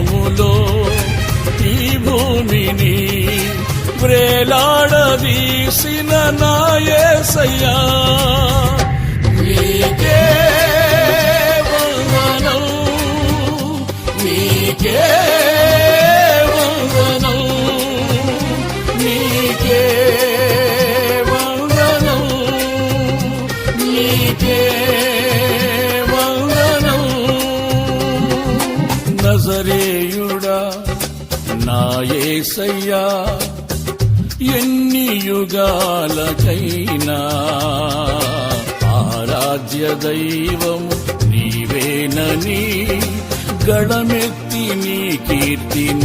దినములో ఈ భూమిని వ్రేలాడదీసిన నాయసయ్యా. నీకే వందనం నీకే వందనం నీకే వందనం నీకే నజరేయుడా నాయేసయ్యా ఎన్ని యుగాలకైనా ఆరాధ్య దైవము నీవేనని గళమెత్తి నీ కీర్తిని